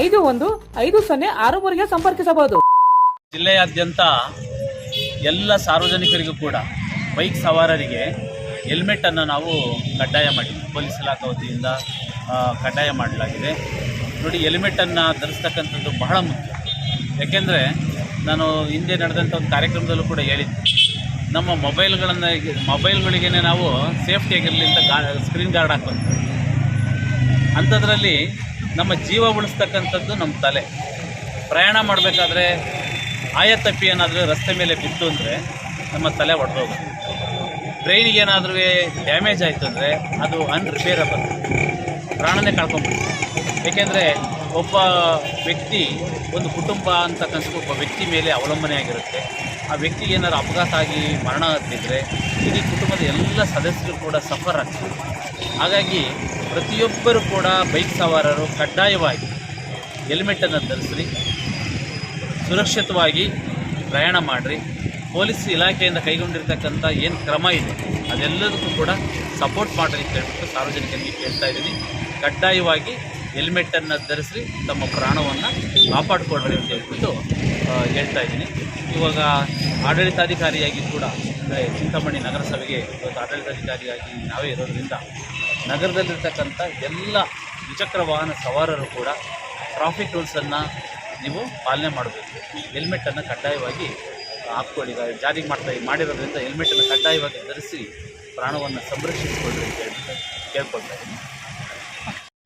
ಐದು ಒಂದು, ಐದು ಸೊನ್ನೆ ಆರು ಮೂರಿಗೆ ಸಂಪರ್ಕಿಸಬಹುದು. ಜಿಲ್ಲೆಯಾದ್ಯಂತ ಎಲ್ಲ ಸಾರ್ವಜನಿಕರಿಗೂ ಕೂಡ ಬೈಕ್ ಸವಾರರಿಗೆ ಹೆಲ್ಮೆಟನ್ನು ನಾವು ಕಡ್ಡಾಯ ಮಾಡಿದ್ವಿ ಪೊಲೀಸ್ ಇಲಾಖೆ ವತಿಯಿಂದ ಕಡ್ಡಾಯ ಮಾಡಲಾಗಿದೆ. ನೋಡಿ ಹೆಲ್ಮೆಟನ್ನು ಧರಿಸ್ತಕ್ಕಂಥದ್ದು ಬಹಳ ಮುಖ್ಯ. ಯಾಕೆಂದರೆ ನಾನು ಹಿಂದೆ ನಡೆದಂಥ ಒಂದು ಕಾರ್ಯಕ್ರಮದಲ್ಲೂ ಕೂಡ ಹೇಳಿದ್ದೆ. ನಮ್ಮ ಮೊಬೈಲ್ಗಳನ್ನು ಮೊಬೈಲ್ಗಳಿಗೆ ನಾವು ಸೇಫ್ಟಿಯಾಗಿರಲಿ ಅಂತ ಗಾ, ಸ್ಕ್ರೀನ್ ಗಾರ್ಡ್ ಹಾಕೋದು ಅಂಥದ್ರಲ್ಲಿ ನಮ್ಮ ಜೀವ ಉಳಿಸ್ತಕ್ಕಂಥದ್ದು ನಮ್ಮ ತಲೆ. ಪ್ರಯಾಣ ಮಾಡಬೇಕಾದ್ರೆ ಆಯತಪ್ಪಿ ಏನಾದರೂ ರಸ್ತೆ ಮೇಲೆ ಬಿತ್ತು ಅಂದರೆ ನಮ್ಮ ತಲೆ ಒಡೆದೋಗುತ್ತೆ. ಟ್ರೈನಿಗೆ ಏನಾದರೂ ಡ್ಯಾಮೇಜ್ ಆಯಿತು ಅಂದರೆ ಅದು ಅನ್ರಿಪೇರಬಲ್ ಪ್ರಾಣನೇ ಕಳ್ಕೊಂಬಿಡ್ತೀವಿ ಏಕೆಂದರೆ ಒಬ್ಬ ವ್ಯಕ್ತಿ, ಒಂದು ಕುಟುಂಬ ಅಂತಕ್ಕಂಥ ಒಬ್ಬ ವ್ಯಕ್ತಿ ಮೇಲೆ ಅವಲಂಬನೆ ಆಗಿರುತ್ತೆ. ಆ ವ್ಯಕ್ತಿಗೆ ಏನಾದ್ರು ಅಪಘಾತ ಆಗಿ ಮರಣ ಹತ್ತಿದ್ರೆ ಇಡೀ ಕುಟುಂಬದ ಎಲ್ಲ ಸದಸ್ಯರು ಕೂಡ ಸಫರ್ ಆಗ್ತಾರೆ ಹಾಗಾಗಿ ಪ್ರತಿಯೊಬ್ಬರು ಕೂಡ ಬೈಕ್ ಸವಾರರು ಕಡ್ಡಾಯವಾಗಿ ಹೆಲ್ಮೆಟನ್ನು ಧರಿಸ್ರಿ, ಸುರಕ್ಷಿತವಾಗಿ ಪ್ರಯಾಣ ಮಾಡಿರಿ. ಪೊಲೀಸ್ ಇಲಾಖೆಯಿಂದ ಕೈಗೊಂಡಿರ್ತಕ್ಕಂಥ ಏನು ಕ್ರಮ ಇದೆ, ಅದೆಲ್ಲದಕ್ಕೂ ಕೂಡ ಸಪೋರ್ಟ್ ಮಾಡಿರಿ ಅಂತ ಹೇಳ್ಬಿಟ್ಟು ಸಾರ್ವಜನಿಕರಿಗೆ ಕೇಳ್ತಾ ಇದ್ದೀನಿ. ಕಡ್ಡಾಯವಾಗಿ ಹೆಲ್ಮೆಟನ್ನು ಧರಿಸಿ ತಮ್ಮ ಪ್ರಾಣವನ್ನು ಕಾಪಾಡಿಕೊಡ್ರಿ ಅಂತ ಹೇಳ್ಬಿಟ್ಟು ಹೇಳ್ತಾ ಇದ್ದೀನಿ. ಇವಾಗ ಆಡಳಿತಾಧಿಕಾರಿಯಾಗಿ ಕೂಡ, ಅಂದರೆ ಚಿಂತಾಮಣಿ ನಗರಸಭೆಗೆ ಇವತ್ತು ಆಡಳಿತಾಧಿಕಾರಿಯಾಗಿ ನಾವೇ ಇರೋದ್ರಿಂದ ನಗರದಲ್ಲಿರ್ತಕ್ಕಂಥ ಎಲ್ಲ ದ್ವಿಚಕ್ರ ವಾಹನ ಸವಾರರು ಕೂಡ ಟ್ರಾಫಿಕ್ ರೂಲ್ಸನ್ನು ನೀವು ಪಾಲನೆ ಮಾಡಬೇಕು. ಹೆಲ್ಮೆಟನ್ನು ಕಡ್ಡಾಯವಾಗಿ ಹಾಕ್ಕೊಳ್ಳಿ ಜಾರಿಗೆ ಮಾಡ್ತಾ, ಮಾಡಿರೋದ್ರಿಂದ ಹೆಲ್ಮೆಟನ್ನು ಕಡ್ಡಾಯವಾಗಿ ಧರಿಸಿ ಪ್ರಾಣವನ್ನು ಸಂರಕ್ಷಿಸಿಕೊಳ್ಳಿ ಅಂತ ಹೇಳ್ಬಿಟ್ಟು ಕೇಳ್ಕೊಳ್ತಾ ಇದ್ದೀನಿ.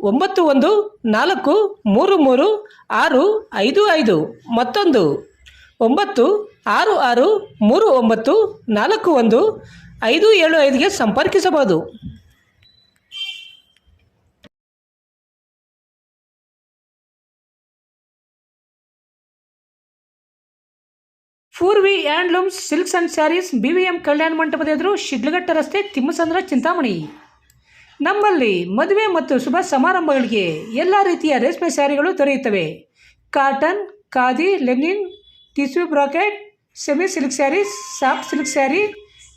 ಒಂಬತ್ತು ಒಂದು, ನಾಲ್ಕು, ಮೂರು ಮೂರು, ಆರು, ಐದು ಐದು. ಮತ್ತೊಂದು. ಒಂಬತ್ತು, ಆರು ಆರು, ಮೂರು, ಒಂಬತ್ತು, ನಾಲ್ಕು, ಒಂದು, ಐದು, ಏಳು, ಐದುಗೆ ಸಂಪರ್ಕಿಸಬಹುದು. Purvi handlooms, silks and sarees, B V M ಕಲ್ಯಾಣ ಮಂಟಪದ ಎದುರು ಶಿಡ್ಲಘಟ್ಟ ರಸ್ತೆ ತಿಮ್ಮಸಂದ್ರ ಚಿಂತಾಮಣಿ. ನಮ್ಮಲ್ಲಿ ಮದುವೆ ಮತ್ತು ಶುಭ ಸಮಾರಂಭಗಳಿಗೆ ಎಲ್ಲ ರೀತಿಯ ರೇಷ್ಮೆ ಸ್ಯಾರಿಗಳು ದೊರೆಯುತ್ತವೆ. Cotton, khadi, linen tissue brocade, semi silk sarees, soft silk saree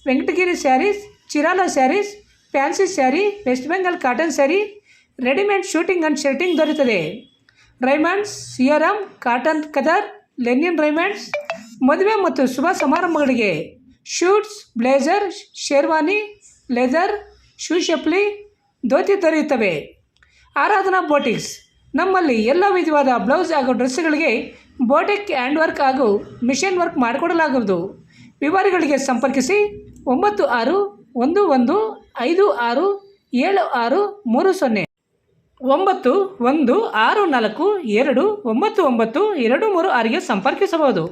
Venkatagiri sarees Chirala sarees, fancy saree, West Bengal cotton saree, readymade suiting and shirting ದೊರೆಯುತ್ತದೆ. Raymonds Siyaram cotton khadar, linen Raymonds, ಮದುವೆ ಮತ್ತು ಶುಭ ಸಮಾರಂಭಗಳಿಗೆ suits blazer sherwani, leather, shoe ಚಪ್ಪಲಿ ಧೋತಿ ದೊರೆಯುತ್ತವೆ. Aradhana boutiques. ನಮ್ಮಲ್ಲಿ ಎಲ್ಲ ವಿಧವಾದ ಬ್ಲೌಸ್ ಹಾಗೂ ಡ್ರೆಸ್ಗಳಿಗೆ ಬೋಟಿಕ್ ಹ್ಯಾಂಡ್ ವರ್ಕ್ ಹಾಗೂ ಮಿಷನ್ ವರ್ಕ್ ಮಾಡಿಕೊಡಲಾಗುವುದು. ವಿವರಗಳಿಗೆ ಸಂಪರ್ಕಿಸಿ ಒಂಬತ್ತು ಆರು ಒಂದು ಒಂದು ಐದು ಆರು ಏಳು ಆರು ಮೂರು ಸೊನ್ನೆ. ಒಂಬತ್ತು ಒಂದು ಆರು ನಾಲ್ಕು ಎರಡು ಒಂಬತ್ತು ಒಂಬತ್ತು ಎರಡು ಮೂರು ಆರಿಗೆ ಸಂಪರ್ಕಿಸಬಹುದು.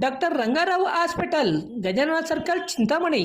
Doctor Rangarao hospital, Gajanana circle, Chintamani.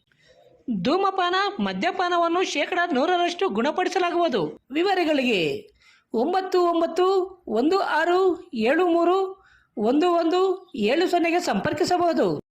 ಧೂಮಪಾನ, ಮದ್ಯಪಾನವನ್ನು ಶೇಕಡ ನೂರರಷ್ಟು ಗುಣಪಡಿಸಲಾಗುವುದು. ವಿವರಗಳಿಗೆ ಒಂಬತ್ತು ಒಂಬತ್ತು ಒಂದು ಆರು ಏಳು ಮೂರು ಒಂದು ಒಂದು ಏಳು ಸೊನ್ನೆಗೆ ಸಂಪರ್ಕಿಸಬಹುದು.